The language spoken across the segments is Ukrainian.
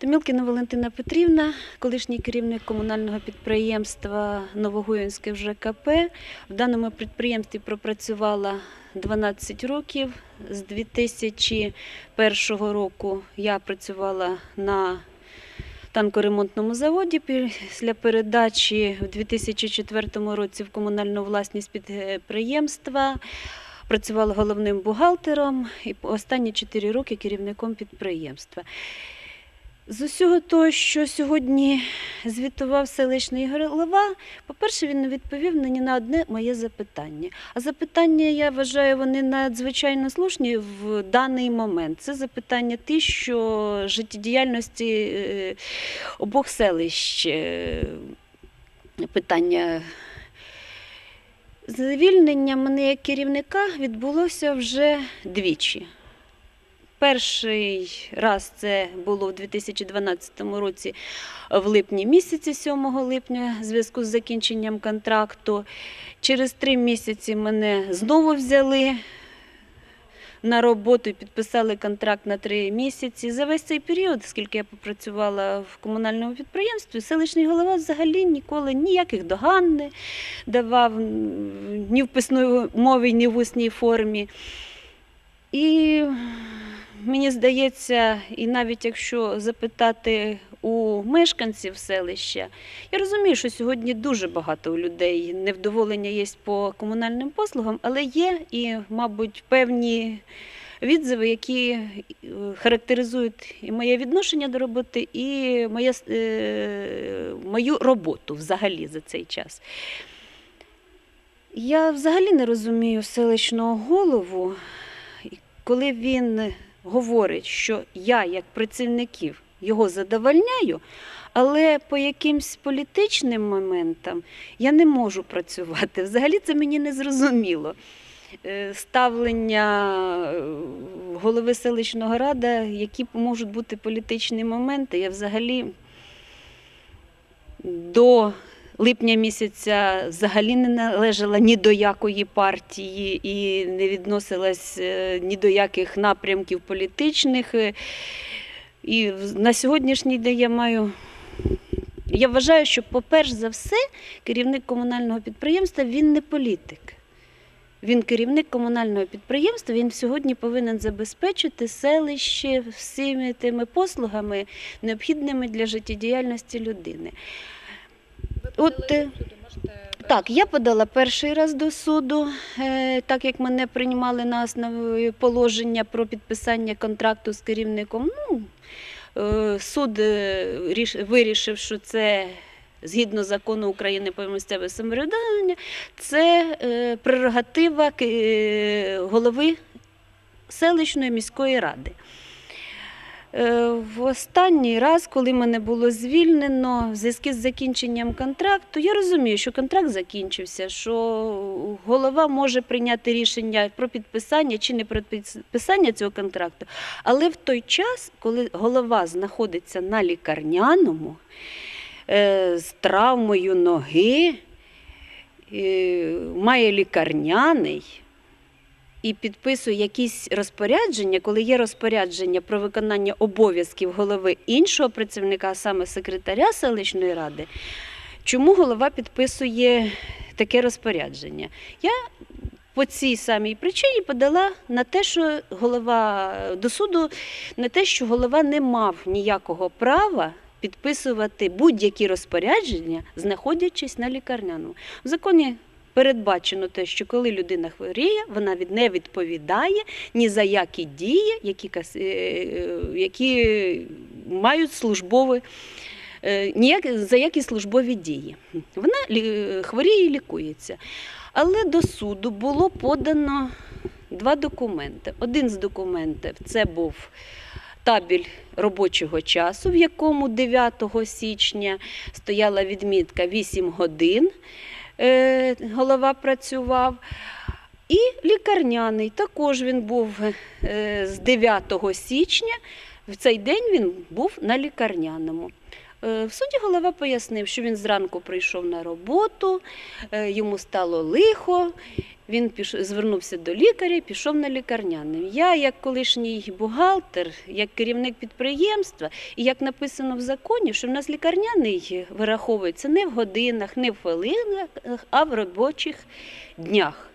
Томілкіна Валентина Петрівна, колишній керівник комунального підприємства Новогуїнське ЖКП. В даному підприємстві пропрацювала 12 років. З 2001 року я працювала на танкоремонтному заводі. Після передачі в 2004 році в комунальну власність підприємства працювала головним бухгалтером і останні 4 роки керівником підприємства. З усього того, що сьогодні звітував селищний голова, по-перше, він не відповів ні на одне моє запитання. А запитання, я вважаю, вони надзвичайно слушні в даний момент. Це запитання ті, що життєдіяльності е, обох селищ е, питання. Звільнення мене як керівника відбулося вже двічі. Перший раз це було в 2012 році в липні місяці, 7 липня, в зв'язку з закінченням контракту. Через три місяці мене знову взяли на роботу підписали контракт на три місяці. За весь цей період, скільки я попрацювала в комунальному підприємстві, селищний голова взагалі ніколи ніяких доган не давав ні в писної мові, ні в усній формі. І мені здається, і навіть якщо запитати у мешканців селища, я розумію, що сьогодні дуже багато у людей невдоволення є по комунальним послугам, але є і, мабуть, певні відзиви, які е, характеризують і моє відношення до роботи, і моє, е, мою роботу взагалі за цей час. Я взагалі не розумію селищного голову, коли він говорить, що я, як працівників, його задовольняю, але по якимсь політичним моментам я не можу працювати. Взагалі це мені не зрозуміло. Е, Ставлення е, голови селищного рада, які можуть бути політичні моменти, я взагалі до липня місяця взагалі не належала ні до якої партії і не відносилась е, ні до яких напрямків політичних. Е, І на сьогоднішній день я маю. Я вважаю, що, по-перше за все, керівник комунального підприємства він не політик. Він керівник комунального підприємства, він сьогодні повинен забезпечити селище всіми тими послугами, необхідними для життєдіяльності людини. От, Так, я подала перший раз до суду, е, так як мене приймали на основі положення про підписання контракту з керівником. Ну, е, суд е, ріш- вирішив, що це згідно закону України про місцеве самоврядування, це прерогатива голови селищної міської ради. Е, В останній раз, коли мене було звільнено в зв'язку з закінченням контракту, я розумію, що контракт закінчився, що голова може прийняти рішення про підписання чи не про підписання цього контракту. Але в той час, коли голова знаходиться на лікарняному е, з травмою ноги, е, має лікарняний і підписує якісь розпорядження, коли є розпорядження про виконання обов'язків голови іншого працівника, саме секретаря селищної ради, чому голова підписує таке розпорядження? Я по цій самій причині подала на те, що голова до суду, на те, що голова не мав ніякого права. Підписувати будь-які розпорядження, знаходячись на лікарняному. В законі передбачено те, що коли людина хворіє, вона від не відповідає ні за які дії, які, е, е, які мають службові. е, Ніяк, за які службові дії. Вона хворіє і лікується. Але до суду було подано два документи. Один з документів це був табель робочого часу, в якому 9 січня стояла відмітка 8 годин голова працював. І лікарняний також він був е, з 9 січня. В цей день він був на лікарняному. Е, В суді голова пояснив, що він зранку прийшов на роботу, е, йому стало лихо. Він звернувся до лікаря пішов на лікарняний. Я, як колишній бухгалтер, як керівник підприємства, і як написано в законі, що в нас лікарняний вираховується не в годинах, не в хвилинах, а в робочих днях.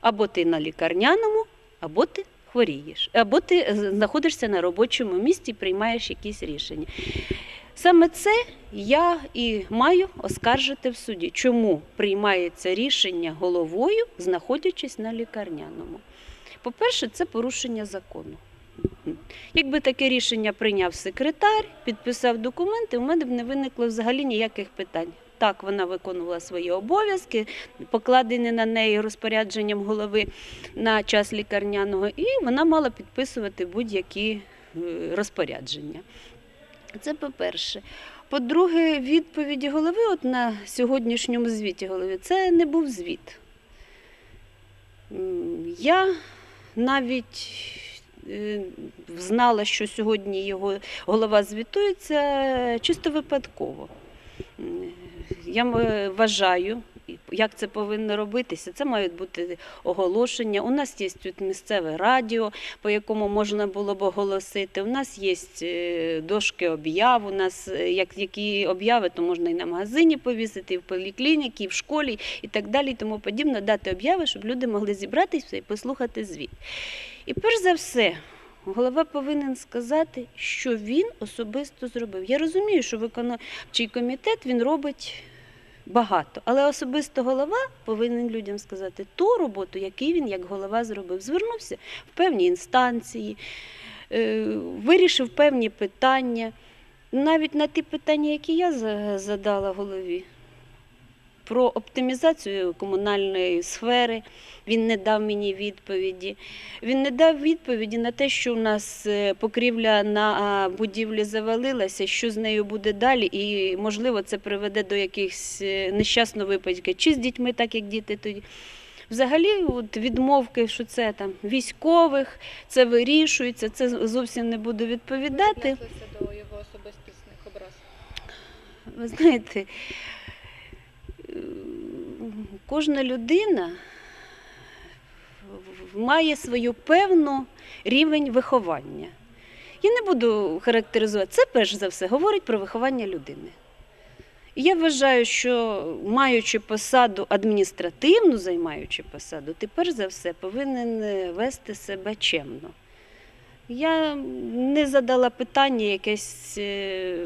Або ти на лікарняному, або ти хворієш, або ти е, знаходишся на робочому місці і приймаєш якісь рішення. Саме це я і маю оскаржити в суді. Чому приймається рішення головою, знаходячись на лікарняному? По-перше, це порушення закону. Якби таке рішення прийняв секретар, підписав документи, у мене б не виникло взагалі ніяких питань. Так, вона виконувала свої обов'язки, покладені на неї розпорядженням голови на час лікарняного, і вона мала підписувати будь-які е, розпорядження. Це по-перше. По-друге, відповіді голови от на сьогоднішньому звіті голови це не був звіт. Я навіть е, знала, що сьогодні його голова звітується чисто випадково. Я вважаю, як це повинно робитися. Це мають бути оголошення. У нас є тут місцеве радіо, по якому можна було б оголосити. У нас є е, дошки об'яв. У нас е, як які обяви, то можна і на магазині повісити, і в поліклініці, і в школі, і так далі, тому подібне, дати обяви, щоб люди могли зібратися і послухати звіт. І перш за все. Голова повинен сказати, що він особисто зробив. Я розумію, що виконавчий комітет він робить багато, але особисто голова повинен людям сказати ту роботу, яку він як голова зробив. Звернувся в певні інстанції, е, вирішив певні питання, навіть на ті питання, які я задала голові. Про оптимізацію комунальної сфери він не дав мені відповіді. Він не дав відповіді на те, що у нас е, покрівля на будівлі завалилася, що з нею буде далі, і можливо це приведе до якихось е, нещасного випадку, чи з дітьми, так як діти тоді. Взагалі, от відмовки, що це там військових, це вирішується, це зовсім не буду відповідати. До його особистісних образ. Ви знаєте, кожна людина має свою певну рівень виховання. Я не буду характеризувати. Це перш за все говорить про виховання людини. Я вважаю, що маючи посаду адміністративну, займаючи посаду, ти перш за все повинен е, вести себе чемно. Я не задала питання якесь е,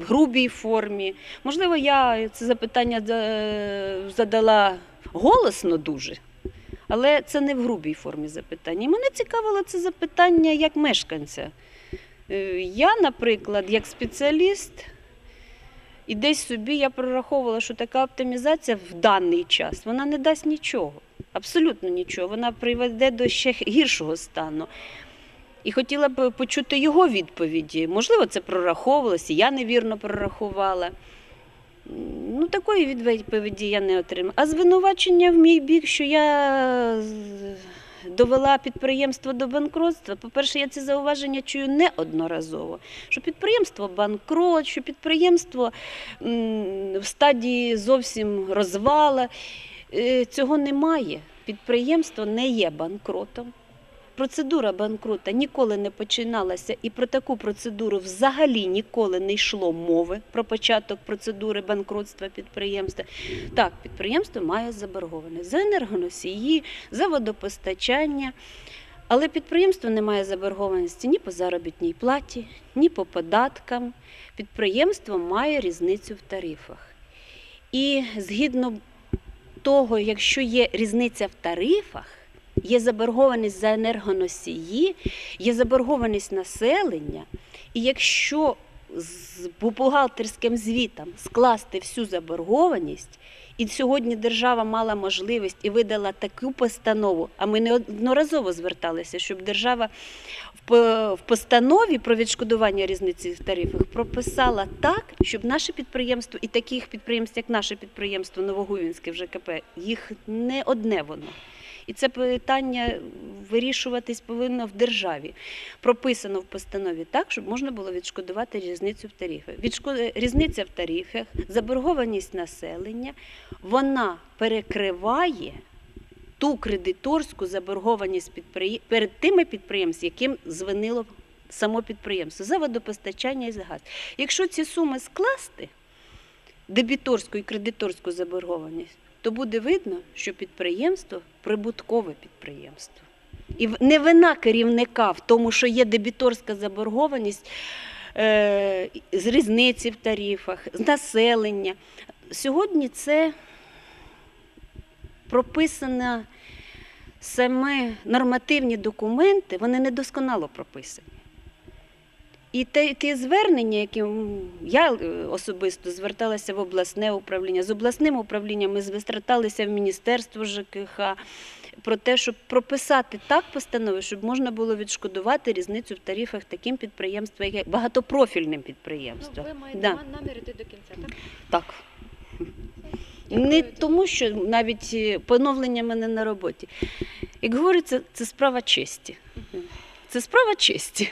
в грубій формі. Можливо, я це запитання задала голосно дуже, але це не в грубій формі запитання. Мене цікавило це запитання як мешканця. Е, Я, наприклад, як спеціаліст, і десь собі я прораховувала, що така оптимізація в даний час вона не дасть нічого, абсолютно нічого. Вона приведе до ще гіршого стану. І хотіла б почути його відповіді. Можливо, це прораховувалося, я невірно прорахувала. Ну, такої відповіді я не отримала. А звинувачення в мій бік, що я довела підприємство до банкротства. По-перше, я ці зауваження чую неодноразово. Що підприємство банкрот, що підприємство в стадії зовсім розвала. Е, Цього немає. Підприємство не є банкротом. Процедура банкрута ніколи не починалася, і про таку процедуру взагалі ніколи не йшло мови про початок процедури банкрутства підприємства. Так, підприємство має заборгованість за енергоносії, за водопостачання. Але підприємство не має заборгованості ні по заробітній платі, ні по податкам. Підприємство має різницю в тарифах. І згідно того, якщо є різниця в тарифах, є заборгованість за енергоносії, є заборгованість населення, і якщо з бухгалтерським звітом скласти всю заборгованість, і сьогодні держава мала можливість і видала таку постанову, а ми неодноразово зверталися, щоб держава в постанові про відшкодування різниці в тарифах прописала так, щоб наше підприємство і таких підприємств, як наше підприємство Новогуївське в ЖКП, їх не одне воно. І це питання вирішуватись повинно в державі. Прописано в постанові так, щоб можна було відшкодувати різницю в тарифах. Відшко- Різниця в тарифах, заборгованість населення, вона перекриває ту кредиторську заборгованість підприє- перед тими підприємствами, яким звинило само підприємство за водопостачання і за газ. Якщо ці суми скласти, дебіторську і кредиторську заборгованість, то буде видно, що підприємство прибуткове підприємство. І не вина керівника в тому, що є дебіторська заборгованість е, з різниці в тарифах, з населення. Сьогодні це прописано саме нормативні документи, вони недосконало прописані. І те, ті звернення, які я е, особисто зверталася в обласне управління, з обласним управлінням ми зверталися в Міністерство ЖКХ про те, щоб прописати так постанови, щоб можна було відшкодувати різницю в тарифах таким підприємствам, як багатопрофільним Ну, підприємствам. ви маєте Да. намір іти до кінця, так? Так. Не тому, що навіть е, поновлення мене на роботі. Як говориться, це справа честі. Це справа честі.